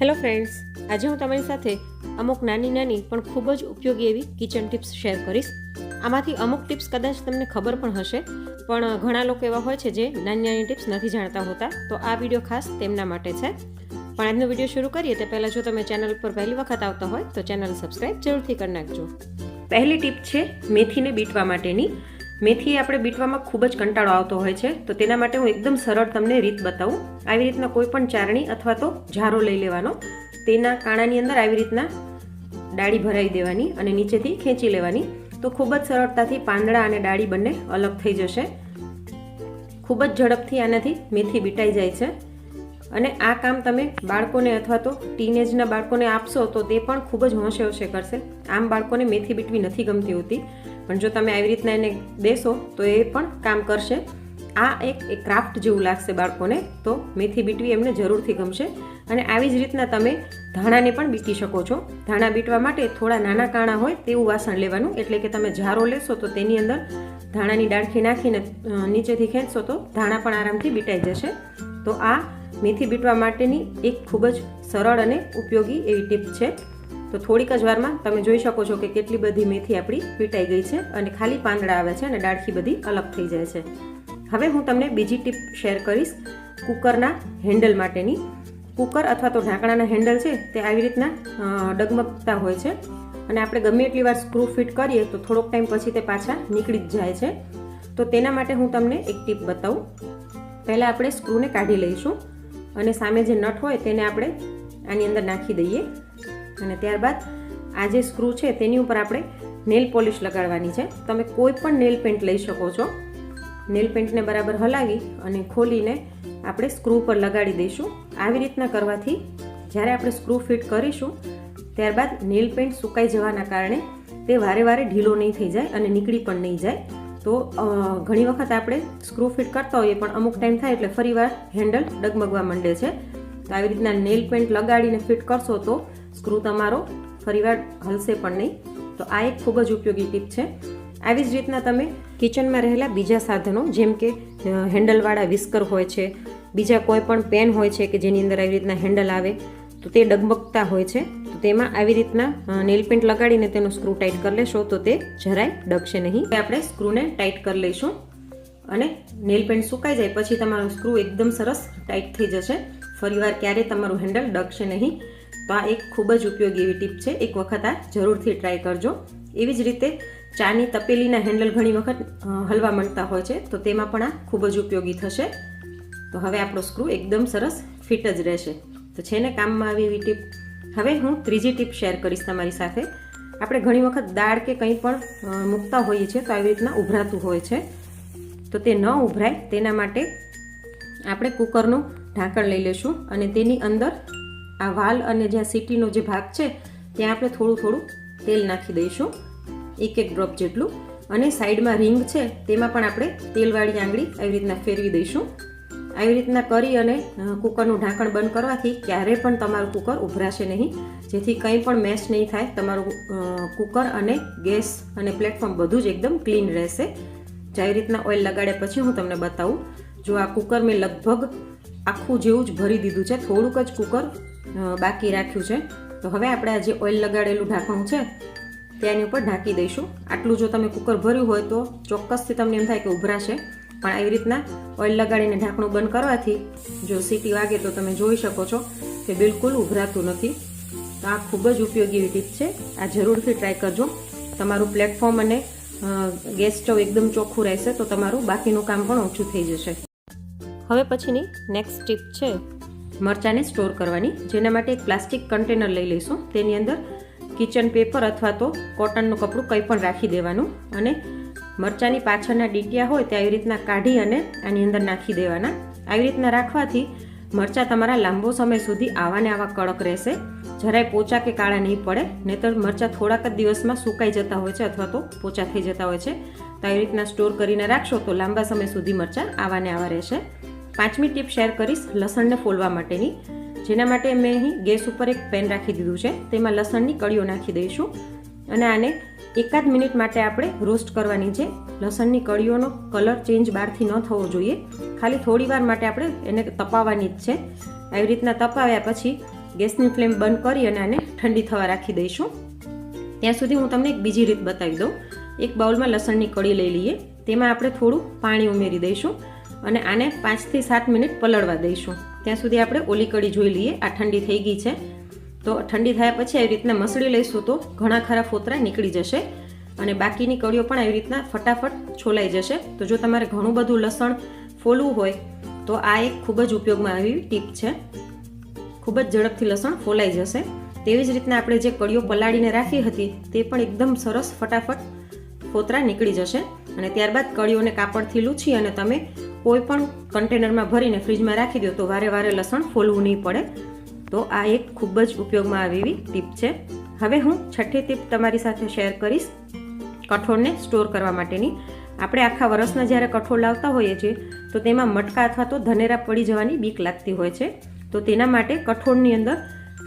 Hello friends, આજે હું તમારી સાથે અમુક નાની નાની પણ ખૂબ જ ઉપયોગી એવી કિચન ટિપ્સ શેર કરીશ. આમાંથી અમુક ટિપ્સ કદાચ તમને ખબર પણ હશે, પણ ઘણા લોકો એવા હોય છે જે નાની નાની ટિપ્સ નથી જાણતા હોતા, તો આ વીડિયો ખાસ તેમના માટે છે. પણ આજનો વીડિયો શરૂ કરીએ તે પહેલાં જો તમે ચેનલ પર પહેલી વખત આવતા હોય, તો ચેનલ સબસ્ક્રાઈબ જરૂરથી કરી નાખજો. પહેલી ટીપ છે, મેથીને બીટવા માટેની મેથી આપણે બીટવામાં ખૂબ જ કંટાળો આવતો હોય છે, તો તેના માટે હું એકદમ સરળ તમને રીત બતાવું. આવી રીતના કોઈ પણ ચારણી અથવા તો ઝારો લઈ લેવાનો. તેના કાણાની અંદર આવી રીતના ડાળી ભરાઈ દેવાની અને નીચેથી ખેંચી લેવાની. તો ખૂબ જ સરળતાથી પાંદડા અને ડાળી બંને અલગ થઈ જશે. ખૂબ જ ઝડપથી આનાથી મેથી બીટાઈ જાય છે. અને આ કામ તમે બાળકોને અથવા તો ટીનેજના બાળકોને આપશો તો તે પણ ખૂબ જ હોંશે હોંશે કરશે. આમ બાળકોને મેથી બીટવી નથી ગમતી હોતી. પણ જો તમે આવી રીતના એને દેશો, તો એ પણ કામ કરશે. આ એક ક્રાફ્ટ જેવું લાગશે બાળકોને, તો મેથી બીટવી એમને જરૂરથી ગમશે. અને આવી જ રીતના તમે ધાણાને પણ બીટી શકો છો. ધાણા બીટવા માટે થોડા નાના કાણા હોય તેવું વાસણ લેવાનું. એટલે કે તમે જારો લેશો તો તેની અંદર ધાણાની ડાળખી નાખીને નીચેથી ખેંચશો તો ધાણા પણ આરામથી બીટાઈ જશે. તો આ મેથી બીટવા માટેની એક ખૂબ જ સરળ અને ઉપયોગી એવી ટીપ છે. તો થોડીક જ વારમાં તમે જોઈ શકો છો કે કેટલી બધી મેથી આપણી પીટાઈ ગઈ છે અને ખાલી પાંદડા આવે છે અને ડાળખી બધી અલગ થઈ જાય છે. હવે હું તમને બીજી ટીપ શેર કરીશ કુકરના હેન્ડલ માટેની. કુકર અથવા તો ઢાંકણાના હેન્ડલ છે તે આવી રીતના ડગમગતા હોય છે અને આપણે ગમે એટલી વાર સ્ક્રૂ ફિટ કરીએ તો થોડોક ટાઈમ પછી તે પાછા નીકળી જ જાય છે. તો તેના માટે હું તમને એક ટીપ બતાવું. પહેલાં આપણે સ્ક્રૂને કાઢી લઈશું અને સામે જે નટ હોય તેને આપણે આની અંદર નાખી દઈએ. અને ત્યારબાદ આ જે સ્ક્રૂ છે તેની ઉપર આપણે નેલ પોલિશ લગાડવાની છે. તમે કોઈ પણ નેલ પેન્ટ લઈ શકો છો. નેલ પેન્ટને બરાબર હલાવી અને ખોલીને આપણે સ્ક્રૂ પર લગાડી દઈશું. આવી રીતના કરવાથી જ્યારે આપણે સ્ક્રૂ ફિટ કરીશું, ત્યારબાદ નેલ પેન્ટ સુકાઈ જવાના કારણે તે વારે વારે ઢીલો નહીં થઈ જાય અને નીકળી પણ નહીં જાય. તો ઘણી વખત આપણે સ્ક્રૂ ફિટ કરતા હોઈએ પણ અમુક ટાઈમ થાય એટલે ફરીવાર હેન્ડલ ડગમગવા માંડે છે. તો આવી રીતના નેલ પેન્ટ લગાડીને ફિટ કરશો તો સ્ક્રૂ તમારો ફરીવાર હલશે પણ નહીં. તો આ એક ખૂબ જ ઉપયોગી ટીપ છે. આવી જ રીતના તમે કિચનમાં રહેલા બીજા સાધનો, જેમ કે હેન્ડલવાળા વિસ્કર હોય છે, બીજા કોઈ પણ પેન હોય છે કે જેની અંદર આવી રીતના હેન્ડલ આવે, તો તે ડગમગતા હોય છે. તો તેમાં આવી રીતના નેલ પેન્ટ લગાડીને તેનો સ્ક્રૂ ટાઈટ કરી લેશો તો તે જરાય ડગશે નહીં. આપણે સ્ક્રૂને ટાઈટ કરી લઈશું અને નેલ પેન્ટ સુકાઈ જાય, પછી તમારું સ્ક્રૂ એકદમ સરસ ટાઈટ થઈ જશે. ફરીવાર ક્યારેય તમારું હેન્ડલ ડગશે નહીં. તો આ એક ખૂબ જ ઉપયોગી એવી ટીપ છે. એક વખત આ જરૂરથી ટ્રાય કરજો. એવી જ રીતે ચાની તપેલીના હેન્ડલ ઘણી વખત હલવા માંડતા હોય છે. તો તેમાં પણ આ ખૂબ જ ઉપયોગી થશે. તો હવે આપણો સ્ક્રૂ એકદમ સરસ ફિટ જ રહેશે. તો છે ને કામમાં આવી એવી ટીપ. હવે હું ત્રીજી ટીપ શેર કરીશ તમારી સાથે. આપણે ઘણી વખત દાળ કે કંઈ પણ મૂકતા હોઈએ છીએ તો આવી રીતના ઉભરાતું હોય છે. તો તે ન ઉભરાય. તેના માટે આપણે કુકરનું ઢાંકણ લઈ લેશું અને તેની અંદર આ વાલ અને જ્યાં સીટીનો જે ભાગ છે, ત્યાં આપણે થોડું થોડું તેલ નાખી દઈશું, એક એક ડ્રોપ જેટલું. અને સાઈડમાં રિંગ છે, તેમાં પણ આપણે તેલવાળી આંગળી આવી રીતના ફેરવી દઈશું. આવી રીતના કરી અને કુકરનું ઢાંકણ બંધ કરવાથી ક્યારેય પણ તમારું કુકર ઉભરાશે નહીં. જેથી કંઈ પણ મેશ નહીં થાય, તમારું કુકર અને ગેસ અને પ્લેટફોર્મ બધું જ એકદમ ક્લીન રહેશે. જે આવી રીતના ઓઇલ લગાડ્યા પછી હું તમને બતાવું. જો આ કુકર મેં લગભગ આખું જેવું જ ભરી દીધું છે, થોડુંક જ કુકર બાકી રાખ્યું છે. તો હવે આપણે આ જે ઓઇલ લગાડેલું ઢાંકણું છે તેની ઉપર ઢાંકી દઈશું. આટલું જો તમે કુકર ભર્યું હોય તો ચોક્કસથી તમને એમ થાય કે ઉભરાશે. પણ આવી રીતના ઓઇલ લગાડીને ઢાંકણું બંધ કરવાથી જો સીટી વાગે તો તમે જોઈ શકો છો કે બિલકુલ ઉભરાતું નથી. તો આ ખૂબ જ ઉપયોગી ટીપ છે. આ જરૂરથી ટ્રાય કરજો. તમારું પ્લેટફોર્મ અને ગેસ સ્ટવ એકદમ ચોખ્ખું રહેશે તો તમારું બાકીનું કામ પણ ઓછું થઈ જશે. હવે પછીની નેક્સ્ટ ટીપ છે. મરચાંને સ્ટોર કરવાની. જેના માટે એક પ્લાસ્ટિક કન્ટેનર લઈ લઈશું. તેની અંદર કિચન પેપર અથવા તો કોટનનું કપડું કંઈ પણ રાખી દેવાનું અને મરચાંની પાછળના ડીટિયા હોય તે આવી રીતના કાઢી અને આની અંદર નાખી દેવાના. આવી રીતના રાખવાથી મરચાં તમારા લાંબો સમય સુધી આવા ને આવા કડક રહેશે. જરાય પોચા કે કાળા નહીં પડે. નહીતર મરચાં થોડાક જ દિવસમાં સુકાઈ જતા હોય છે અથવા તો પોચા થઈ જતા હોય છે. તો આવી રીતના સ્ટોર કરીને રાખશો તો લાંબા સમય સુધી મરચાં આવા ને આવા રહેશે. પાંચમી ટીપ શેર કરીશ લસણને ફોલવા માટેની. જેના માટે મેં અહીં ગેસ ઉપર એક પેન રાખી દીધું છે. તેમાં લસણની કળીઓ નાખી દઈશું. અને આને એકાદ મિનિટ માટે આપણે રોસ્ટ કરવાની છે. લસણની કળીઓનો કલર ચેન્જ બહારથી ન થવો જોઈએ. ખાલી થોડી વાર માટે આપણે એને તપાવવાની જ છે. આવી રીતના તપાવ્યા પછી ગેસની ફ્લેમ બંધ કરી અને આને ઠંડી થવા રાખી દઈશું. ત્યાં સુધી હું તમને એક બીજી રીત બતાવી દઉં. એક બાઉલમાં લસણની કળી લઈ લઈએ. તેમાં આપણે થોડું પાણી ઉમેરી દઈશું. અને આને પાંચથી સાત મિનિટ પલળવા દઈશું. ત્યાં સુધી આપણે ઓલી કઢી જોઈ લઈએ, આ ઠંડી થઈ ગઈ છે. તો ઠંડી થયા પછી આવી રીતના મસળી લઈશું તો ઘણા ખરા ફોતરા નીકળી જશે અને બાકીની કળીઓ પણ આવી રીતના ફટાફટ છોલાઈ જશે. તો જો તમારે ઘણું બધું લસણ ફોલવું હોય, તો આ એક ખૂબ જ ઉપયોગમાં આવી ટીપ છે. ખૂબ જ ઝડપથી લસણ ફોલાઈ જશે. તેવી જ રીતના આપણે જે કળીઓ પલાળીને રાખી હતી, તે પણ એકદમ સરસ ફટાફટ ફોતરા નીકળી જશે. અને ત્યારબાદ કળીઓને કાપડથી લૂછી અને તમે કોઈ પણ કન્ટેનરમાં ભરીને ફ્રીજમાં રાખી દો તો વારે વારે લસણ ફોલવું નહીં પડે. તો આ એક ખૂબ જ ઉપયોગમાં આવે એવી ટીપ છે. હવે હું છઠ્ઠી ટીપ તમારી સાથે શેર કરીશ કઠોળને સ્ટોર કરવા માટેની. આપણે આખા વરસના જ્યારે કઠોળ લાવતા હોઈએ છીએ, તો તેમાં મટકા અથવા તો ધનેરા પડી જવાની બીક લાગતી હોય છે. તો તેના માટે કઠોળની અંદર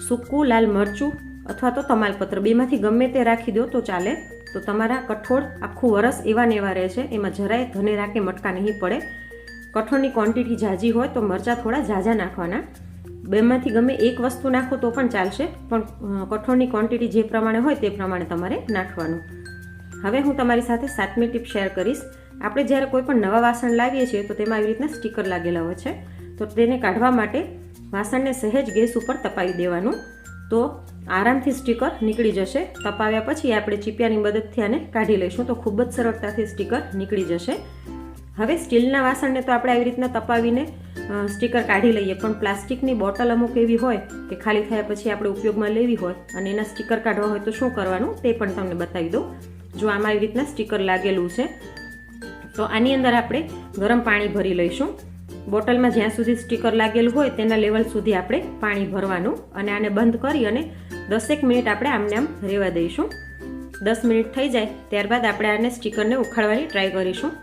સૂકું લાલ મરચું અથવા તો તમાલપત્ર બેમાંથી ગમે તે રાખી દો તો ચાલે. તો તમારા કઠોળ આખું વરસ એવા ને એવા રહે છે, એમાં જરાય ધનેરા કે મટકા નહીં પડે. કઠોળની ક્વોન્ટિટી ઝાઝી હોય તો મરચાં થોડા ઝાઝા નાખવાના. બેમાંથી ગમે એક વસ્તુ નાખો તો પણ ચાલશે, પણ કઠોળની ક્વોન્ટિટી જે પ્રમાણે હોય તે પ્રમાણે તમારે નાખવાનું. હવે હું તમારી સાથે સાતમી ટીપ શેર કરીશ. આપણે જ્યારે કોઈ પણ નવા વાસણ લાવીએ છીએ તો તેમાં આવી રીતના સ્ટીકર લાગેલા હોય છે. તો તેને કાઢવા માટે વાસણને સહેજ ગેસ ઉપર તપાવી દેવાનું. તો આરામથી સ્ટીકર નીકળી જશે. તપાવ્યા પછી આપણે ચીપિયાની મદદથી આને કાઢી લઈશું. તો ખૂબ જ સરળતાથી સ્ટીકર નીકળી જશે. હવે સ્ટીલના વાસણને તો આપણે આવી રીતના તપાવીને સ્ટીકર કાઢી લઈએ. પણ પ્લાસ્ટિકની બોટલ અમુક એવી હોય કે ખાલી થયા પછી આપણે ઉપયોગમાં લેવી હોય અને એના સ્ટીકર કાઢવા હોય તો શું કરવાનું તે પણ તમને બતાવી દઉં. જો આમાં આવી રીતના સ્ટીકર લાગેલું છે, તો આની અંદર આપણે ગરમ પાણી ભરી લઈશું. બોટલમાં જ્યાં સુધી સ્ટીકર લાગેલું હોય તેના લેવલ સુધી આપણે પાણી ભરવાનું અને આને બંધ કરી અને દસેક મિનિટ આપણે આમને આમ રહેવા દઈશું. દસ મિનિટ થઈ જાય ત્યારબાદ આપણે આને સ્ટીકરને ઉખાડવાની ટ્રાય કરીશું.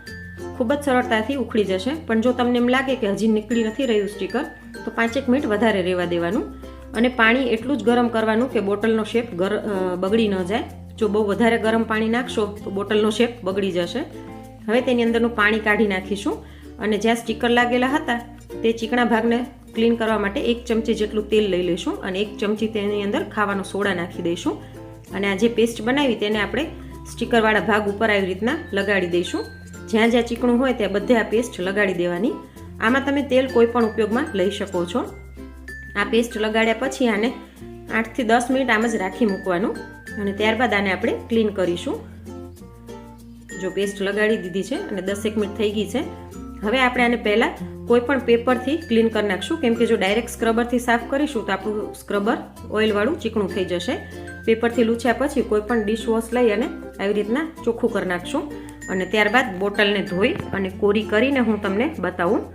ખૂબ જ સરળતાથી ઉખડી જશે. પણ જો તમને એમ લાગે કે હજી નીકળી નથી રહ્યું સ્ટીકર તો પાંચેક મિનિટ વધારે રહેવા દેવાનું. અને પાણી એટલું જ ગરમ કરવાનું કે બોટલનો શેપ ગર બગડી ન જાય. જો બહુ વધારે ગરમ પાણી નાખશો, તો બોટલનો શેપ બગડી જશે. હવે તેની અંદરનું પાણી કાઢી નાખીશું. અને જ્યાં સ્ટીકર લાગેલા હતા, તે ચીકણા ભાગને ક્લીન કરવા માટે એક ચમચી જેટલું તેલ લઈ લઈશું અને એક ચમચી તેની અંદર ખાવાનો સોડા નાખી દઈશું. અને આ જે પેસ્ટ બનાવી, તેને આપણે સ્ટીકરવાળા ભાગ ઉપર આવી રીતના લગાડી દઈશું. જ્યાં જ્યાં ચીકણું હોય ત્યાં બધે આ પેસ્ટ લગાડી દેવાની. આમાં તમે તેલ કોઈ પણ ઉપયોગમાં લઈ શકો છો. આ પેસ્ટ લગાડ્યા પછી આને આઠથી દસ મિનિટ આમ જ રાખી મૂકવાનું અને ત્યારબાદ આને આપણે ક્લીન કરીશું. જો પેસ્ટ લગાડી દીધી છે અને દસેક મિનિટ થઈ ગઈ છે, હવે આપણે આને પહેલાં કોઈ પણ પેપરથી ક્લીન કરી નાખશું. કેમ કે જો ડાયરેક્ટ સ્ક્રબરથી સાફ કરીશું તો આપણું સ્ક્રબર ઓઇલવાળું ચીકણું થઈ જશે. પેપરથી લૂછ્યા પછી કોઈ પણ ડિશવોશ લઈ અને આવી રીતના ચોખ્ખું કરી નાખશું. અને ત્યારબાદ બોટલને ધોઈ અને કોરી કરીને હું તમને બતાવું.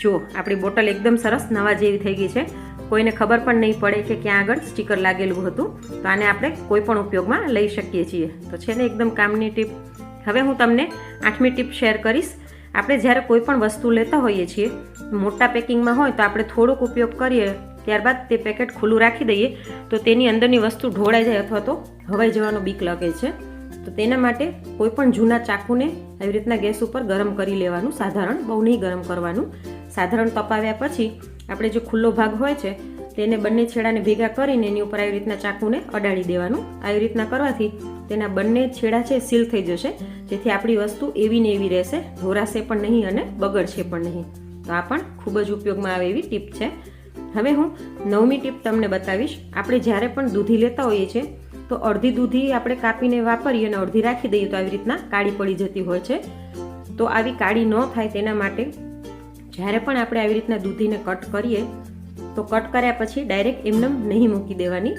જુઓ, આપણી બોટલ એકદમ સરસ નવા જેવી થઈ ગઈ છે. કોઈને ખબર પણ નહીં પડે કે ક્યાં આગળ સ્ટીકર લાગેલું હતું. તો આને આપણે કોઈ પણ ઉપયોગમાં લઈ શકીએ છીએ. તો છે ને એકદમ કામની ટીપ. હવે હું તમને આઠમી ટીપ શેર કરીશ. આપણે જ્યારે કોઈ પણ વસ્તુ લેતા હોઈએ છીએ, મોટા પેકિંગમાં હોય તો આપણે થોડોક ઉપયોગ કરીએ, ત્યારબાદ તે પેકેટ ખુલ્લું રાખી દઈએ. તો તેની અંદરની વસ્તુ ઢોળાઈ જાય અથવા તો હવાઈ જવાનો બીક લાગે છે. તો તેના માટે કોઈ પણ જૂના ચાકુને આવી રીતના ગેસ ઉપર ગરમ કરી લેવાનું, સાધારણ, બહુ નહીં ગરમ કરવાનું. સાધારણ તપાવ્યા પછી આપણે જે ખુલ્લો ભાગ હોય છે, તેને બંને છેડાને ભેગા કરીને એની ઉપર આવી રીતના ચાકુને અડાડી દેવાનું. આવી રીતના કરવાથી તેના બંને છેડા છે, સીલ થઈ જશે. જેથી આપણી વસ્તુ એવી ને એવી રહેશે ઢોરાશે પણ નહીં અને બગડશે પણ નહીં. તો આ પણ ખૂબ જ ઉપયોગમાં આવે એવી ટીપ છે. હવે હું નવમી ટીપ તમને બતાવીશ. આપણે જ્યારે પણ દૂધી લેતા હોઈએ છીએ તો અડધી દૂધી આપણે કાપીને વાપરીએ અને અડધી રાખી દઈએ તો આવી રીતના કાળી પડી જતી હોય છે. તો આવી કાળી ન થાય તેના માટે જ્યારે પણ આપણે આવી રીતના દૂધીને કટ કરીએ, તો કટ કર્યા પછી ડાયરેક્ટ એમનેમ નહીં મૂકી દેવાની.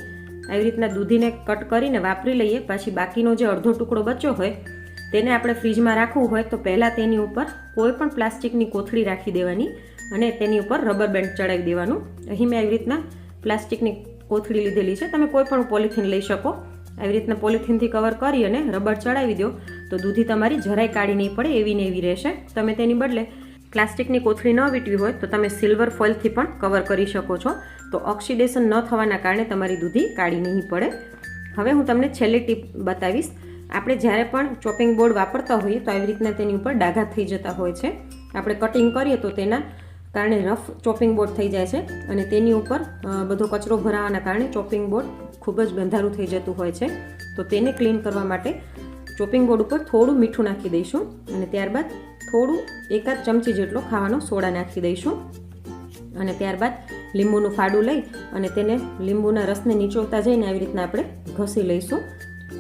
આવી રીતના દૂધીને કટ કરીને વાપરી લઈએ, પછી બાકીનો જે અડધો ટુકડો બચ્યો હોય, તેને આપણે ફ્રીજમાં રાખવું હોય તો પહેલાં તેની ઉપર કોઈ પણ પ્લાસ્ટિકની કોથળી રાખી દેવાની અને તેની ઉપર રબર બેન્ડ ચડાવી દેવાનું. અહીં મેં આવી રીતના પ્લાસ્ટિકની કોથળી લીધેલી છે. તમે કોઈ પણ પોલિથીન લઈ શકો. આવી રીતના પોલિથીનથી કવર કરી અને રબર ચડાવી દો. તો દૂધી તમારી જરાય કાઢી નહીં પડે, એવી ને એવી રહેશે. તમે તેની બદલે પ્લાસ્ટિકની કોથળી ન વીટવી હોય તો તમે સિલ્વર ફોઇલથી પણ કવર કરી શકો છો. તો ઓક્સિડેશન ન થવાના કારણે તમારી દૂધી કાઢી નહીં પડે. હવે હું તમને છેલ્લી ટીપ બતાવીશ. આપણે જ્યારે પણ ચોપિંગ બોર્ડ વાપરતા હોઈએ તો આવી રીતના તેની ઉપર ડાઘા થઈ જતા હોય છે. આપણે કટિંગ કરીએ તો તેના કારણે રફ ચોપિંગ બોર્ડ થઈ જાય છે અને તેની ઉપર બધો કચરો ભરાવાના કારણે ચોપિંગ બોર્ડ ખૂબ જ ગંધારું થઈ જતું હોય છે. તો તેને ક્લીન કરવા માટે ચોપિંગ બોર્ડ ઉપર થોડું મીઠું નાખી દઈશું અને ત્યારબાદ થોડું એકાદ ચમચી જેટલો ખાવાનો સોડા નાખી દઈશું. અને ત્યારબાદ લીંબુનું ફાડું લઈ અને તેને લીંબુના રસને નીચોવતા જઈને આવી રીતના આપણે ઘસી લઈશું.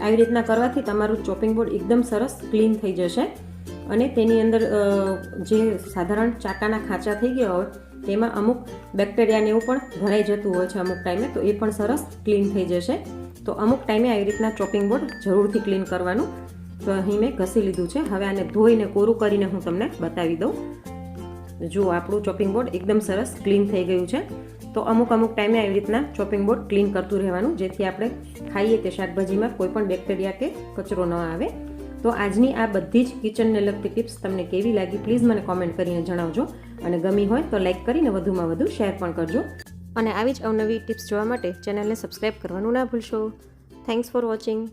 આવી રીતના કરવાથી તમારું ચોપિંગ બોર્ડ એકદમ સરસ ક્લીન થઈ જશે. અને તેની અંદર જે સાધારણ ચાકાના ખાંચા થઈ ગયા હોય, તેમાં અમુક બેક્ટેરિયાને એવું પણ ભરાઈ જતું હોય છે અમુક ટાઈમે, તો એ પણ સરસ ક્લીન થઈ જશે. તો અમુક ટાઈમે આવી રીતના ચોપિંગ બોર્ડ જરૂરથી ક્લીન કરવાનું. તો અહીં મેં ઘસી લીધું છે. હવે આને ધોઈને, કોરું કરીને હું તમને બતાવી દઉં. જુઓ, આપણું ચોપિંગ બોર્ડ એકદમ સરસ ક્લીન થઈ ગયું છે. તો અમુક અમુક ટાઈમે આવી રીતના ચોપિંગ બોર્ડ ક્લીન કરતું રહેવાનું, જેથી આપણે ખાઈએ તે શાકભાજીમાં કોઈ પણ બેક્ટેરિયા કે કચરો ન આવે. તો આજની આ બધી જ કિચનને લગતી ટિપ્સ તમને કેવી લાગી પ્લીઝ મને કોમેન્ટ કરીને જણાવજો. અને ગમી હોય તો લાઇક કરીને વધુમાં વધુ શેર પણ કરજો. અને આવી જ અવનવી ટિપ્સ જોવા માટે ચેનલને સબસ્ક્રાઈબ કરવાનું ના ભૂલશો. Thanks for watching